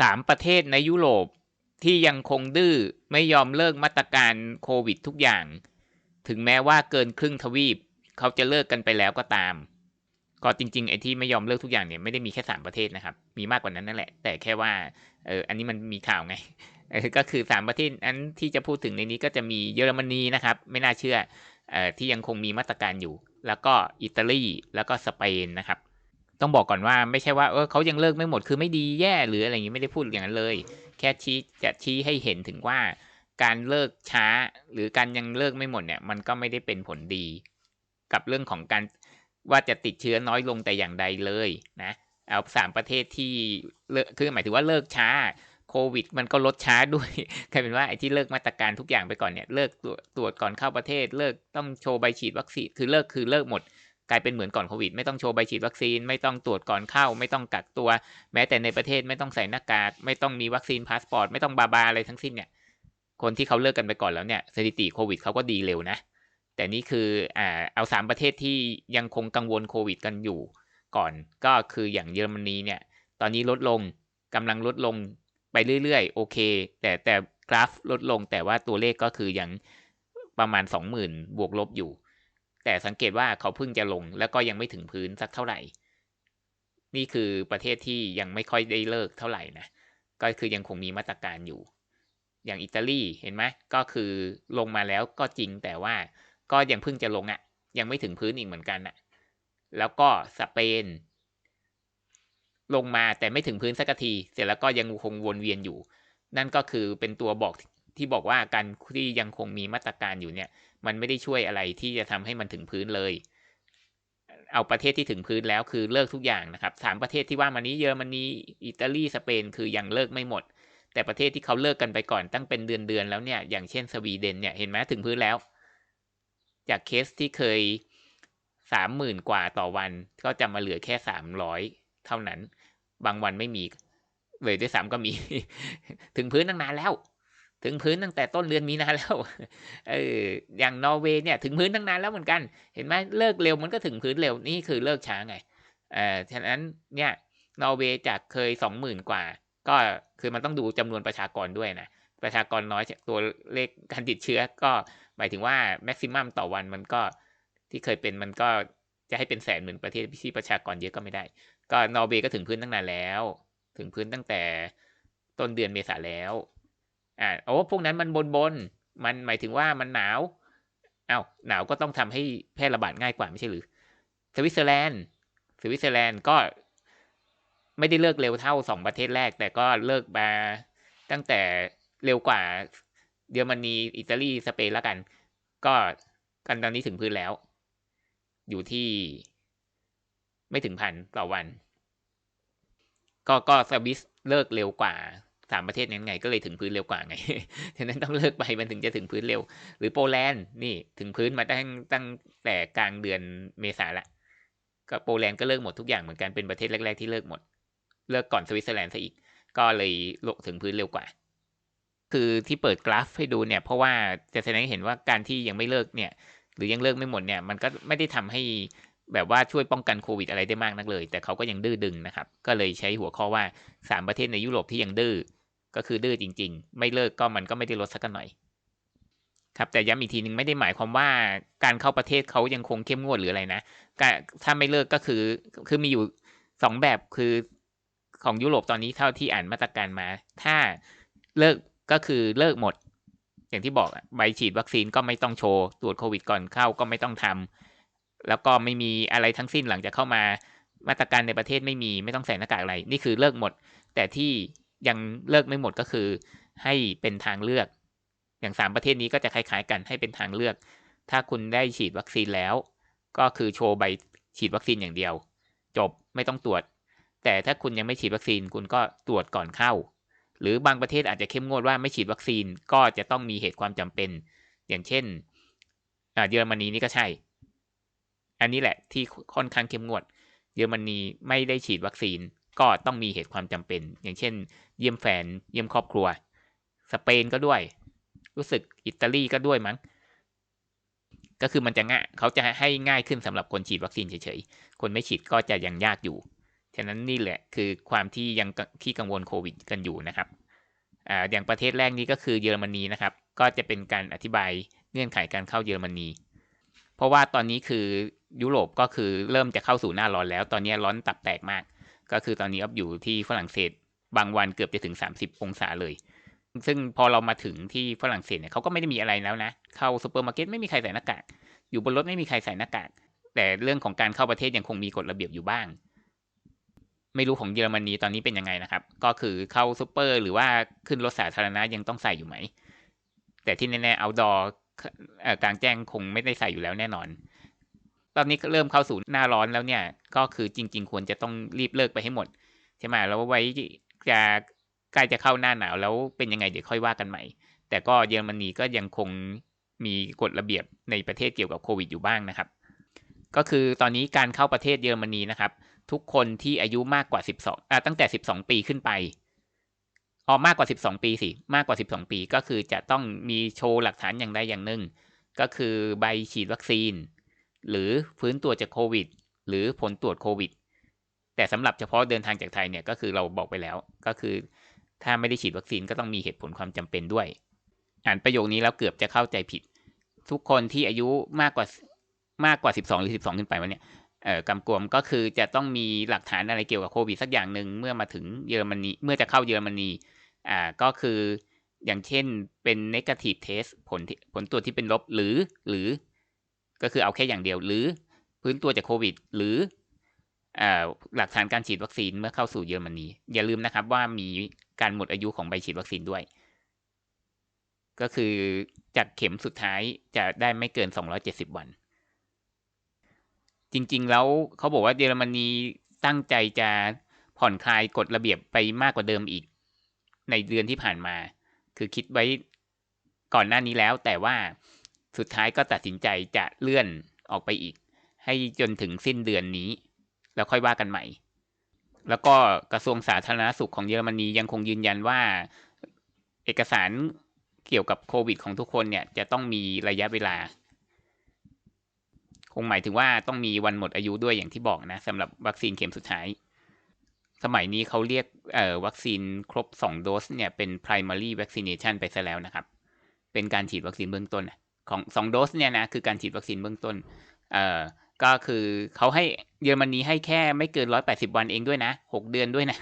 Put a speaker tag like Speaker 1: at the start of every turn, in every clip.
Speaker 1: สามประเทศในยุโรปที่ยังคงดื้อไม่ยอมเลิกมาตรการโควิดทุกอย่าง ถึงแม้ว่าเกินครึ่งทวีป เขาจะเลิกกันไปแล้วก็ตาม ก็จริงๆไอ้ที่ไม่ยอมเลิกทุกอย่างเนี่ยไม่ได้มีแค่สามประเทศนะครับ มีมากกว่านั้นนั่นแหละ แต่แค่ว่าเอออันนี้มันมีข่าวไงก็คือสามประเทศอันที่จะพูดถึงในนี้ก็จะมีเยอรมนีนะครับ ไม่น่าเชื่ออ่อที่ยังคงมีมาตรการอยู่ แล้วก็อิตาลีแล้วก็สเปนนะครับ ต้องบอกก่อนว่าไม่ใช่ว่าเออเขายังเลิกไม่หมดคือไม่ดีแย่หรืออะไรอย่างนี้ไม่ได้พูดอย่างนั้นเลย แค่ชี้จะชี้ให้เห็นถึงว่าการเลิกช้า หรือการยังเลิกไม่หมดเนี่ย มันก็ไม่ได้เป็นผลดี กับเรื่องของการว่าจะติดเชื้อน้อยลงแต่อย่างใดเลยนะเอาสามประเทศที่เลิกคือหมายถึงว่าเลิกช้าโควิด มันก็ลดช้าด้วยกลายเป็นว่าไอ้ที่เลิกมาตรการทุกอย่างไปก่อนเนี่ยเลิกตรวจตรวจก่อนเข้าประเทศ เลิกต้องโชว์ใบฉีดวัคซีนคือเลิกคือเลิกหมด กลายเป็นเหมือนก่อนโควิด ไม่ต้องโชว์ใบฉีดวัคซีน ไม่ต้องตรวจก่อนเข้า ไม่ต้องกักตัว แม้แต่ในประเทศไม่ต้องใส่หน้ากาก ไม่ต้องมีวัคซีนพาสปอร์ต ไม่ต้องบาบาอะไรทั้งสิ้นเนี่ย คนที่เขาเลิกกันไปก่อนแล้วเนี่ยสถิติโควิดเขาก็ดีเร็วนะ แต่นี่คืออ่าเอาสามประเทศที่ยังคงกังวลโควิดกันอยู่ ก่อนก็คืออย่างเยอรมนีเนี่ย ตอนนี้ลดลงกำลังลดลงไปเรื่อยๆ โอเค แต่แต่กราฟลดลงแต่ว่าตัวเลขก็คือยังประมาณสองหมื่นบวกลบอยู่ แต่สังเกตว่าเขาเพิ่งจะลงแล้วก็ยังไม่ถึงพื้นสักเท่าไหร่ นี่คือประเทศที่ยังไม่ค่อยได้เลิกเท่าไหร่นะ ก็คือยังคงมีมาตรการอยู่ อย่างอิตาลีเห็นไหมก็คือลงมาแล้วก็จริงแต่ว่าก็ยังเพิ่งจะลงอะ่ะ ยังไม่ถึงพื้นอีกเหมือนกันอะ่ะ แล้วก็สเปน ลงมาแต่ไม่ถึงพื้นสักที เสร็จแล้วก็ยังคงวนเวียนอยู่ นั่นก็คือเป็นตัวบอก ที่บอกว่าการที่ยังคงมีมาตรการอยู่เนี่ย มันไม่ได้ช่วยอะไรที่จะทำให้มันถึงพื้นเลย เอาประเทศที่ถึงพื้นแล้วคือเลิกทุกอย่างนะครับสามประเทศที่ว่ามานี้เยอรมนีอิตาลีสเปนคือยังเลิกไม่หมด แต่ประเทศที่เขาเลิกกันไปก่อนตั้งเป็นเดือนๆแล้วเนี่ยอย่างเช่นสวีเดนเนี่ยเห็นไหมถึงพื้นแล้ว จากเคสที่เคยสามหมื่นกว่าต่อวันก็จะมาเหลือแค่สามร้อยเท่านั้น บางวันไม่มีเลยด้วยซ้ำก็มี ถึงพื้นตั้งนานแล้ว ถึงพื้นตั้งแต่ต้นเดือนมีนาแล้วเอออย่างนอร์เวย์เนี่ยถึงพื้นตั้งนานแล้วเหมือนกัน เห็นไหมเลิกเร็วมันก็ถึงพื้นเร็วนี่คือเลิกช้าไงเออฉะนั้นเนี่ยนอร์เวย์จากเคยสองหมื่นกว่า ก็คือมันต้องดูจำนวนประชากรด้วยนะประชากรน้อยตัวเลขการติดเชื้อก็หมายถึงว่าแม็กซิมัมต่อวันมันก็ที่เคยเป็นมันก็จะให้เป็นแสนเหมือนประเทศที่ประชากรเยอะก็ไม่ได้ ก็นอร์เวย์ก็ถึงพื้นตั้งนานแล้ว ถึงพื้นตั้งแต่ต้นเดือนเมษาแล้ว อ่าโอ้พวกนั้นมันบนบนมันหมายถึงว่ามันหนาวอา้าวหนาวก็ต้องทำให้แพร่ระบาดง่ายกว่าไม่ใช่หรือ สวิตเซอร์แลนด์ สวิตเซอร์แลนด์ก็ไม่ได้เลิกเร็วเท่าสองประเทศแรก แต่ก็เลิกมาตั้งแต่เร็วกว่าเยอรมนีอิตาลีสเปนแล้วกัน ก็กันตอนนี้ถึงพื้นแล้ว อยู่ที่ไม่ถึงพันต่อวัน ก็ก็สวิสเลิกเร็วกว่า สามประเทศนั้นไงก็เลยถึงพื้นเร็วกว่าไง ฉะนั้นต้องเลิกไปมันถึงจะถึงพื้นเร็ว หรือโปแลนด์นี่ถึงพื้นมาตั้งตั้งแต่กลางเดือนเมษาละ ก็โปแลนด์ก็เลิกหมดทุกอย่างเหมือนกันเป็นประเทศแรก ๆ ที่เลิกหมด เลิกก่อนสวิตเซอร์แลนด์ซะอีก ก็เลยลงถึงพื้นเร็วกว่า คือที่เปิดกราฟให้ดูเนี่ย เพราะว่าจะแสดงให้เห็นว่าการที่ยังไม่เลิกเนี่ย หรือยังเลิกไม่หมดเนี่ย มันก็ไม่ได้ทำให้แบบว่าช่วยป้องกันโควิดอะไรได้มากนักเลย แต่เขาก็ยังดื้อดึงนะครับ ก็เลยใช้หัวข้อว่าสามประเทศในยุโรปที่ยังดื้อ ก็คือดื้อจริง ๆ ไม่เลิกก็มันก็ไม่ได้ลดสักหน่อย ครับแต่ย้ำอีกทีหนึ่งไม่ได้หมายความว่าการเข้าประเทศเขายังคงเข้มงวดหรืออะไรนะถ้าไม่เลิกก็คือคือมีอยู่สองแบบคือของยุโรปตอนนี้เท่าที่อ่านมาตรการมา ถ้าเลิกก็คือเลิกหมด อย่างที่บอกใบฉีดวัคซีนก็ไม่ต้องโชว์ ตรวจโควิดก่อนเข้าก็ไม่ต้องทำแล้วก็ไม่มีอะไรทั้งสิ้นหลังจากเข้ามามาตรการในประเทศไม่มีไม่ต้องใส่หน้ากากอะไร นี่คือเลิกหมด แต่ที่ ยังเลิกไม่หมดก็คือ ให้เป็นทางเลือก อย่างสามประเทศนี้ก็จะคล้ายๆ กันให้เป็นทางเลือก ถ้าคุณได้ฉีดวัคซีนแล้ว ก็คือโชว์ใบฉีดวัคซีนอย่างเดียว จบไม่ต้องตรวจ แต่ถ้าคุณยังไม่ฉีดวัคซีนคุณก็ตรวจก่อนเข้า หรือบางประเทศอาจจะเข้มงวดว่าไม่ฉีดวัคซีนก็จะต้องมีเหตุความจำเป็น อย่างเช่นเยอรมนีนี่ก็ใช่ อันนี้แหละที่ค่อนข้างเข้มงวด เยอรมนีไม่ได้ฉีดวัคซีน ก็ต้องมีเหตุความจำเป็น อย่างเช่น เยี่ยมแฟนเยี่ยมครอบครัว สเปนก็ด้วย รู้สึกอิตาลีก็ด้วยมั้ง ก็คือมันจะง่ายเขาจะให้ง่ายขึ้นสำหรับคนฉีดวัคซีนเฉยๆ คนไม่ฉีดก็จะยังยากอยู่ ฉะนั้นนี่แหละคือความที่ยังขี้กังวลโควิดกันอยู่นะครับอ่าอย่างประเทศแรกนี้ก็คือเยอรมนีนะครับ ก็จะเป็นการอธิบายเงื่อนไขการเข้าเยอรมนี เพราะว่าตอนนี้คือยุโรปก็คือเริ่มจะเข้าสู่หน้าร้อนแล้ว ตอนนี้ร้อนตับแตกมาก ก็คือตอนนี้อัพอยู่ที่ฝรั่งเศสบางวันเกือบจะถึง 30 องศาเลย ซึ่งพอเรามาถึงที่ฝรั่งเศสเนี่ยเขาก็ไม่ได้มีอะไรแล้วนะ เข้าซูเปอร์มาร์เก็ตไม่มีใครใส่หน้ากาก อยู่บนรถไม่มีใครใส่หน้ากาก แต่เรื่องของการเข้าประเทศยังคงมีกฎระเบียบอยู่บ้าง ไม่รู้ของเยอรมนีตอนนี้เป็นยังไงนะครับ ก็คือเข้าซูเปอร์หรือว่าขึ้นรถสาธารณะยังต้องใส่อยู่ไหม แต่ที่แน่ๆเอาดอกลางแจ้งคงไม่ได้ใส่อยู่แล้วแน่นอน ตอนนี้เริ่มเข้าสู่หน้าร้อนแล้วเนี่ย ก็คือจริง ๆ ควรจะต้องรีบเลิกไปให้หมดใช่ไหมแล้วไว้จะใกล้จะเข้าหน้าหนาวแล้วเป็นยังไงเดี๋ยวค่อยว่ากันใหม่ แต่ก็เยอรมนีก็ยังคงมีกฎระเบียบในประเทศเกี่ยวกับโควิดอยู่บ้างนะครับ ก็คือตอนนี้การเข้าประเทศเยอรมนีนะครับ ทุกคนที่อายุมากกว่า 12อ่าตั้งแต่ 12 ปีขึ้นไปอ๋อมากกว่า 12 ปีสิ มากกว่า 12 ปีก็คือจะต้องมีโชว์หลักฐานอย่างใดอย่างหนึ่ง ก็คือใบฉีดวัคซีน หรือฟื้นตัวจากโควิด หรือผลตรวจโควิด แต่สำหรับเฉพาะเดินทางจากไทยเนี่ยก็คือเราบอกไปแล้ว ก็คือถ้าไม่ได้ฉีดวัคซีนก็ต้องมีเหตุผลความจำเป็นด้วย อ่านประโยคนี้แล้วเกือบจะเข้าใจผิด ทุกคนที่อายุมากกว่ามากกว่า 12 หรือ 12 ขึ้นไปวะเนี่ยเอ่อกำกวมก็คือจะต้องมีหลักฐานอะไรเกี่ยวกับโควิดสักอย่างหนึ่งเมื่อมาถึงเยอรมนีเมื่อจะเข้าเยอรมนีอ่าก็คืออย่างเช่นเป็น negative test ผลผลตรวจที่เป็นลบหรือหรือ ก็คือเอาแค่อย่างเดียวหรือพื้นตัวจากโควิด หรือหลักฐานการฉีดวัคซีนเมื่อเข้าสู่เยอรมนีอย่าลืมนะครับว่ามีการหมดอายุของใบฉีดวัคซีนด้วย ก็คือจากเข็มสุดท้ายจะได้ไม่เกิน 270 วัน จริงๆ แล้วเขาบอกว่าเยอรมนีตั้งใจจะผ่อนคลายกฎระเบียบไปมากกว่าเดิมอีก ในเดือนที่ผ่านมา คือคิดไว้ก่อนหน้านี้แล้วแต่ว่า สุดท้ายก็ตัดสินใจจะเลื่อนออกไปอีก ให้จนถึงสิ้นเดือนนี้ แล้วค่อยว่ากันใหม่ แล้วก็กระทรวงสาธารณสุขของเยอรมนียังคงยืนยันว่า เอกสารเกี่ยวกับโควิดของทุกคนเนี่ยจะต้องมีระยะเวลา คงหมายถึงว่าต้องมีวันหมดอายุด้วยอย่างที่บอกนะสำหรับวัคซีนเข็มสุดท้าย สมัยนี้เขาเรียกวัคซีนครบ 2 โดสเนี่ยเป็น primary vaccination ไปซะแล้วนะครับ เป็นการฉีดวัคซีนเบื้องต้น ของสองโดสเนี่ยนะคือการฉีดวัคซีนเบื้องต้น เอ่อก็คือเขาให้เยอรมนีให้แค่ไม่เกินร้อยแปดสิบวันเองด้วยนะหกเดือนด้วยนะ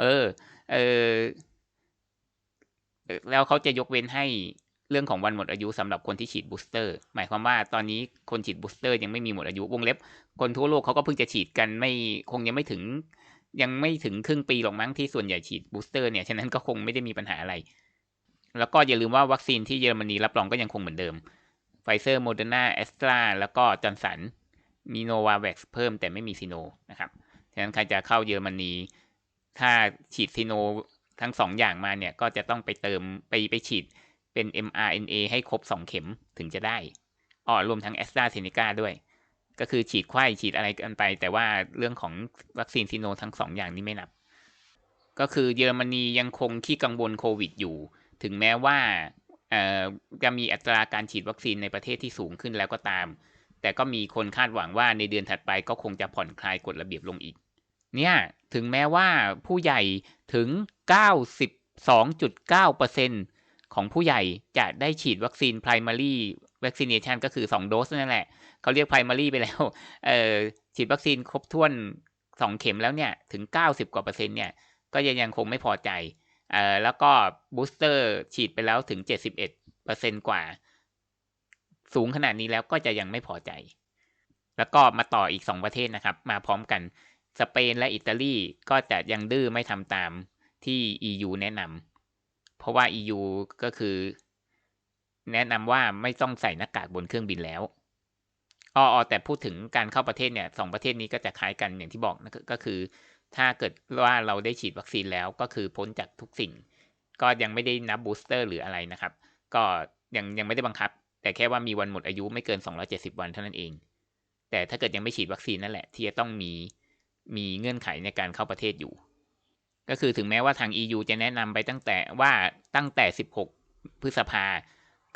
Speaker 1: เออ เออ แล้วเขาจะยกเว้นให้เรื่องของวันหมดอายุสำหรับคนที่ฉีดบูสเตอร์ หมายความว่าตอนนี้คนฉีดบูสเตอร์ยังไม่มีหมดอายุวงเล็บ คนทั่วโลกเขาก็เพิ่งจะฉีดกันไม่คงยังไม่ถึง ยังไม่ถึงครึ่งปีหรอกมั้งที่ส่วนใหญ่ฉีดบูสเตอร์เนี่ยฉะนั้นก็คงไม่ได้มีปัญหาอะไร แล้วก็อย่าลืมว่าวัคซีนที่เยอรมนีรับรองก็ยังคงเหมือนเดิม ไฟเซอร์โมเดอร์นาแอสตราแล้วก็จอร์นสันมีโนวาแว็กซ์เพิ่มแต่ไม่มีซีโนนะครับฉะนั้นใครจะเข้าเยอรมนีถ้าฉีดซีโนทั้งสองอย่างมาเนี่ย ก็จะต้องไปเติมไปไปฉีดเป็น mRNA ให้ครบสองเข็มถึงจะได้อ๋อรวมทั้งแอสตราเซเนกาด้วย ก็คือฉีดไข้ฉีดอะไรกันไป แต่ว่าเรื่องของวัคซีนซีโนทั้งสองอย่างนี้ไม่นับ ก็คือเยอรมนียังคงขี้กังวลโควิดอยู่ ถึงแม้ว่า จะมีอัตราการฉีดวัคซีนในประเทศที่สูงขึ้นแล้วก็ตาม แต่ก็มีคนคาดหวังว่าในเดือนถัดไปก็คงจะผ่อนคลายกฎระเบียบลงอีก เนี่ยถึงแม้ว่าผู้ใหญ่ถึง 92.9%ของผู้ใหญ่จะได้ฉีดวัคซีน primary vaccination ก็คือ 2 โดสนั่นแหละ เขาเรียก primary ไปแล้วเออฉีดวัคซีนครบถ้วน 2 เข็มแล้วเนี่ย ถึง 90 กว่าเปอร์เซ็นต์เนี่ย ก็ยังยังคงไม่พอใจ เอ่อแล้วก็บูสเตอร์ฉีดไปแล้วถึงเจ็ดสิบเอ็ดเปอร์เซ็นกว่า สูงขนาดนี้แล้วก็จะยังไม่พอใจ แล้วก็มาต่ออีกสองประเทศนะครับ มาพร้อมกัน สเปนและอิตาลีก็จะยังดื้อไม่ทำตามที่ EU แนะนำเพราะว่า EU ก็คือ แนะนำว่าไม่ต้องใส่หน้ากากบนเครื่องบินแล้วอ๋อแต่พูดถึงการเข้าประเทศเนี่ยสองประเทศนี้ก็จะคล้ายกันอย่างที่บอกก็คือ ถ้าเกิดว่าเราได้ฉีดวัคซีนแล้วก็คือพ้นจากทุกสิ่ง ก็ยังไม่ได้นับบูสเตอร์หรืออะไรนะครับ ก็ยังยังไม่ได้บังคับ แต่แค่ว่ามีวันหมดอายุไม่เกิน 270 วันเท่านั้นเอง แต่ถ้าเกิดยังไม่ฉีดวัคซีนนั่นแหละ ที่จะต้องมีมีเงื่อนไขในการเข้าประเทศอยู่ ก็คือถึงแม้ว่าทาง EU จะแนะนำไปตั้งแต่ว่าตั้งแต่ 16 พฤษภา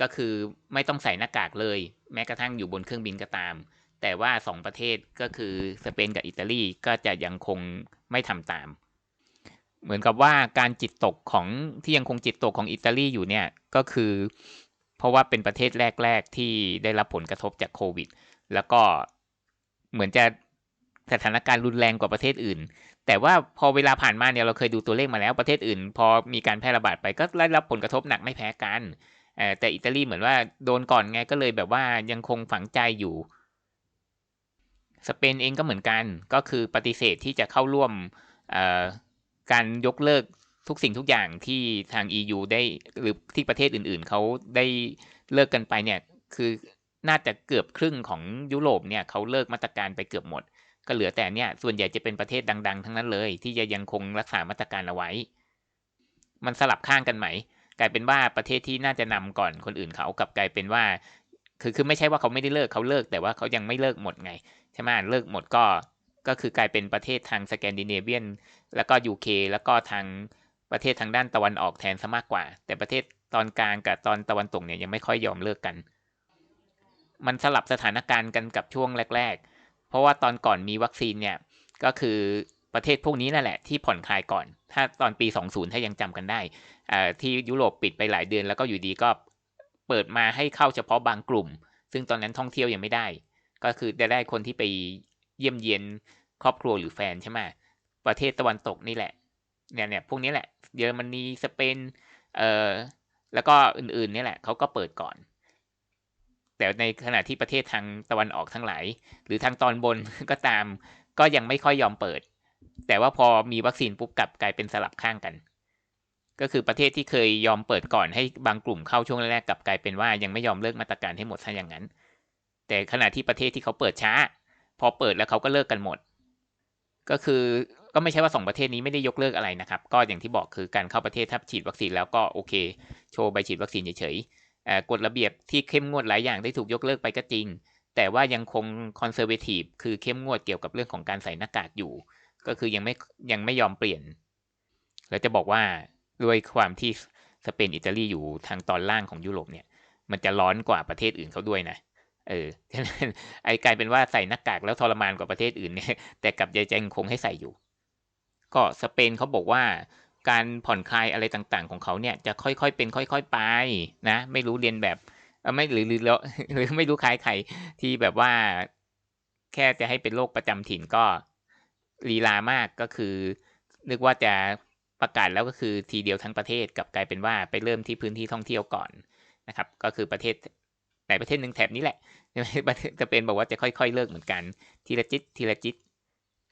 Speaker 1: ก็คือไม่ต้องใส่หน้ากากเลย แม้กระทั่งอยู่บนเครื่องบินก็ตาม แต่ว่าสองประเทศก็คือสเปนกับอิตาลีก็จะยังคงไม่ทำตาม เหมือนกับว่าการจิตตกของที่ยังคงจิตตกของอิตาลีอยู่เนี่ยก็คือ เพราะว่าเป็นประเทศแรก ๆ ที่ได้รับผลกระทบจากโควิด แล้วก็เหมือนจะสถานการณ์รุนแรงกว่าประเทศอื่น แต่ว่าพอเวลาผ่านมาเนี่ยเราเคยดูตัวเลขมาแล้วประเทศอื่น พอมีการแพร่ระบาดไปก็ได้รับผลกระทบหนักไม่แพ้กันแต่อิตาลีเหมือนว่าโดนก่อนไงก็เลยแบบว่ายังคงฝังใจอยู่ สเปนเองก็เหมือนกันก็คือปฏิเสธที่จะเข้าร่วมการยกเลิกทุกสิ่งทุกอย่างที่ทาง EU ได้หรือที่ประเทศอื่นๆ เขาได้เลิกกันไปเนี่ยคือน่าจะเกือบครึ่งของยุโรปเนี่ยเขาเลิกมาตรการไปเกือบหมด ก็เหลือแต่เนี่ยส่วนใหญ่จะเป็นประเทศดัง ๆ ทั้งนั้นเลย ที่จะยังคงรักษามาตรการเอาไว้ มันสลับข้างกันไหม กลายเป็นว่าประเทศที่น่าจะนำก่อนคนอื่นเขากับกลายเป็นว่า คือคือไม่ใช่ว่าเขาไม่ได้เลิกเขาเลิก แต่ว่าเขายังไม่เลิกหมดไงใช่ไหมเลิกหมดก็ก็คือกลายเป็นประเทศทางสแกนดิเนเวียน แล้วก็ยูเคแล้วก็ทางประเทศทางด้านตะวันออกแทนซะมากกว่า แต่ประเทศตอนกลางกับตอนตะวันตกเนี่ยยังไม่ค่อยยอมเลิกกัน มันสลับสถานการณ์กันกับช่วงแรก ๆ เพราะว่าตอนก่อนมีวัคซีนเนี่ยก็คือประเทศพวกนี้นั่นแหละที่ผ่อนคลายก่อน ถ้าตอนปี 20 ถ้ายังจำกันได้ที่ยุโรปปิดไปหลายเดือนแล้วก็อยู่ดีก็ เปิดมาให้เข้าเฉพาะบางกลุ่ม ซึ่งตอนนั้นท่องเที่ยวยังไม่ได้ ก็คือจะได้คนที่ไปเยี่ยมเยียนครอบครัวหรือแฟนใช่ไหมประเทศตะวันตกนี่แหละเนี่ยเนี่ยพวกนี้แหละ เยอรมนีสเปนเอ่อแล้วก็อื่นๆนี่แหละเขาก็เปิดก่อน แต่ในขณะที่ประเทศทางตะวันออกทั้งหลายหรือทางตอนบนก็ตาม ก็ยังไม่ค่อยยอมเปิด แต่ว่าพอมีวัคซีนปุ๊บกลับกลายเป็นสลับข้างกัน ก็คือประเทศที่เคยยอมเปิดก่อนให้บางกลุ่มเข้าช่วงแรกกลับกลายเป็นว่ายังไม่ยอมเลิกมาตรการให้หมดซะอย่างนั้น แต่ขณะที่ประเทศที่เขาเปิดช้า พอเปิดแล้วเขาก็เลิกกันหมด ก็คือก็ไม่ใช่ว่าสองประเทศนี้ไม่ได้ยกเลิกอะไรนะครับ ก็อย่างที่บอกคือการเข้าประเทศถ้าฉีดวัคซีนแล้วก็โอเค โชว์ใบฉีดวัคซีนเฉยๆกฎระเบียบที่เข้มงวดหลายอย่างได้ถูกยกเลิกไปก็จริง แต่ว่ายังคงคอนเซอร์เวทีฟคือเข้มงวดเกี่ยวกับเรื่องของการใส่หน้ากากอยู่ ก็คือยังไม่ยังไม่ยอมเปลี่ยน แล้วจะบอกว่า ด้วยความที่สเปนอิตาลีอยู่ทางตอนล่างของยุโรปเนี่ย มันจะร้อนกว่าประเทศอื่นเขาด้วยนะเออฉะนั้นไอ้กลายเป็นว่าใส่หน้ากากแล้วทรมานกว่าประเทศอื่นเนี่ยแต่กับยายแจงคงให้ใส่อยู่ ก็สเปนเขาบอกว่าการผ่อนคลายอะไรต่างๆ ของเขาเนี่ยจะค่อยๆเป็นค่อย ๆไปนะ ไม่รู้เรียนแบบไม่หรือหรือหรือไม่รู้คล้ายใครที่แบบว่า แค่จะให้เป็นโรคประจำถิ่นก็ลีลามากก็คือ นึกว่าจะ ประกาศแล้วก็คือทีเดียวทั้งประเทศกับกลายเป็นว่าไปเริ่มที่พื้นที่ท่องเที่ยวก่อนนะครับ ก็คือประเทศไหนประเทศหนึ่งแถบนี้แหละจะเป็นบอกว่าจะค่อยๆ เลิกเหมือนกันทีละจิตทีละจิต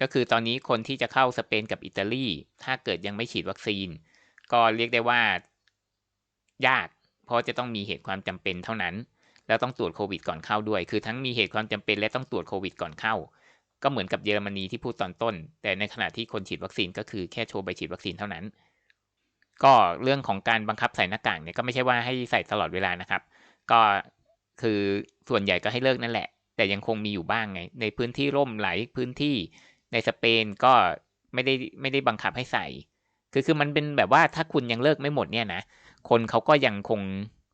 Speaker 1: ก็คือตอนนี้คนที่จะเข้าสเปนกับอิตาลีถ้าเกิดยังไม่ฉีดวัคซีน ก็เรียกได้ว่ายาก เพราะจะต้องมีเหตุความจำเป็นเท่านั้น แล้วต้องตรวจโควิดก่อนเข้าด้วย คือทั้งมีเหตุความจำเป็นและต้องตรวจโควิดก่อนเข้า ก็เหมือนกับเยอรมนีที่พูดตอนต้น แต่ในขณะที่คนฉีดวัคซีนก็คือแค่โชว์ใบฉีดวัคซีนเท่านั้น ก็เรื่องของการบังคับใส่หน้ากากเนี่ยก็ไม่ใช่ว่าให้ใส่ตลอดเวลานะครับ ก็คือส่วนใหญ่ก็ให้เลิกนั่นแหละ แต่ยังคงมีอยู่บ้างไง ในพื้นที่ร่มหลายพื้นที่ในสเปนก็ไม่ได้ไม่ได้บังคับให้ใส่ คือคือมันเป็นแบบว่าถ้าคุณยังเลิกไม่หมดเนี่ยนะ คนเขาก็ยังคง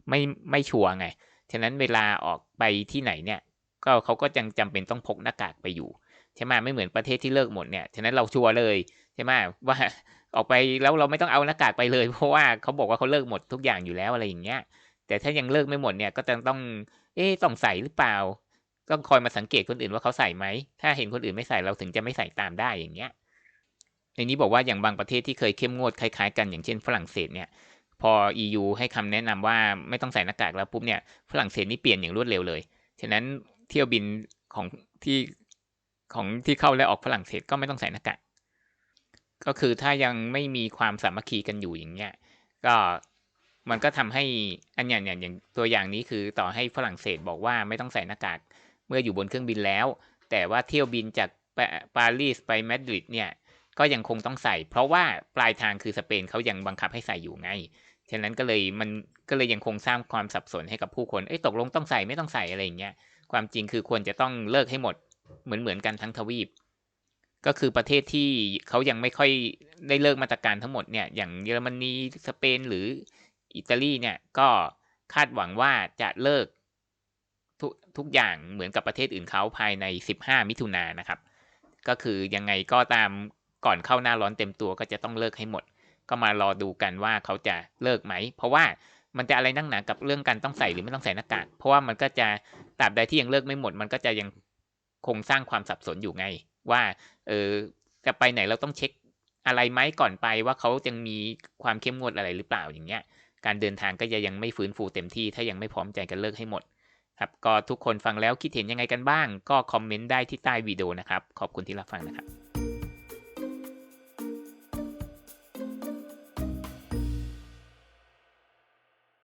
Speaker 1: ไม่ไม่ชัวร์ไง ฉะนั้นเวลาออกไปที่ไหนเนี่ย ก็เขาก็ยังจำเป็นต้องพกหน้ากากไปอยู่ ใช่ไหมไม่เหมือนประเทศที่เลิกหมดเนี่ยฉะนั้นเราชัวร์เลยใช่ไหมว่าออกไปแล้วเราไม่ต้องเอาหน้ากากไปเลย เพราะว่าเขาบอกว่าเขาเลิกหมดทุกอย่างอยู่แล้วอะไรอย่างเงี้ย แต่ถ้ายังเลิกไม่หมดเนี่ยก็จะต้อง เอ๊ต้องใส่หรือเปล่าต้องคอยมาสังเกตคนอื่นว่าเขาใส่ไหม ถ้าเห็นคนอื่นไม่ใส่เราถึงจะไม่ใส่ตามได้อย่างเงี้ย ในนี้บอกว่าอย่างบางประเทศที่เคยเข้มงวดคล้ายๆกันอย่างเช่นฝรั่งเศสเนี่ย พอ EU ให้คำแนะนำว่าไม่ต้องใส่หน้ากากแล้วปุ๊บเนี่ยฝรั่งเศสนี่เปลี่ยนอย่างรวดเร็วเลย ฉะนั้นเที่ยวบินของที่ ของที่เข้าและออกฝรั่งเศสก็ไม่ต้องใส่หน้ากากก็คือถ้ายังไม่มีความสามัคคีกันอยู่อย่างเงี้ยก็มันก็ทำให้อันอย่างอย่างอย่างตัวอย่างนี้คือต่อให้ฝรั่งเศสบอกว่าไม่ต้องใส่หน้ากากเมื่ออยู่บนเครื่องบินแล้ว แต่ว่าเที่ยวบินจากปารีสไปมาดริดเนี่ยก็ยังคงต้องใส่ เพราะว่าปลายทางคือสเปนเขายังบังคับให้ใส่อยู่ไงฉะนั้นก็เลยมันก็เลยยังคงสร้างความสับสนให้กับผู้คนเอ้ยตกลงต้องใส่ไม่ต้องใส่อะไรอย่างเงี้ยความจริงคือควรจะต้องเลิกให้หมด เหมือนเหมือนกันทั้งทวีป ก็คือประเทศที่เขายังไม่ค่อยได้เลิกมาตรการทั้งหมดเนี่ยอย่างเยอรมนีสเปนหรืออิตาลีเนี่ยก็คาดหวังว่าจะเลิกทุกทุกอย่างเหมือนกับประเทศอื่นเขาภายใน 15 มิถุนายนนะครับ ก็คือยังไงก็ตามก่อนเข้าหน้าร้อนเต็มตัวก็จะต้องเลิกให้หมด ก็มารอดูกันว่าเขาจะเลิกไหม เพราะว่ามันจะอะไรนั่งหนากับเรื่องการต้องใส่หรือไม่ต้องใส่หน้ากากเพราะว่ามันก็จะตราบใดที่ยังเลิกไม่หมด มันก็จะยัง คงสร้างความสับสนอยู่ไง ว่าเออจะไปไหนเราต้องเช็คอะไรไหมก่อนไปว่าเขายังมีความเข้มงวดอะไรหรือเปล่าอย่างเงี้ย การเดินทางก็จะยังไม่ฟื้นฟูเต็มที่ถ้ายังไม่พร้อมใจกันเลิกให้หมดครับก็ทุกคนฟังแล้วคิดเห็นยังไงกันบ้าง ก็คอมเมนต์ได้ที่ใต้วิดีโอนะครับ ขอบคุณที่รับฟังนะครับ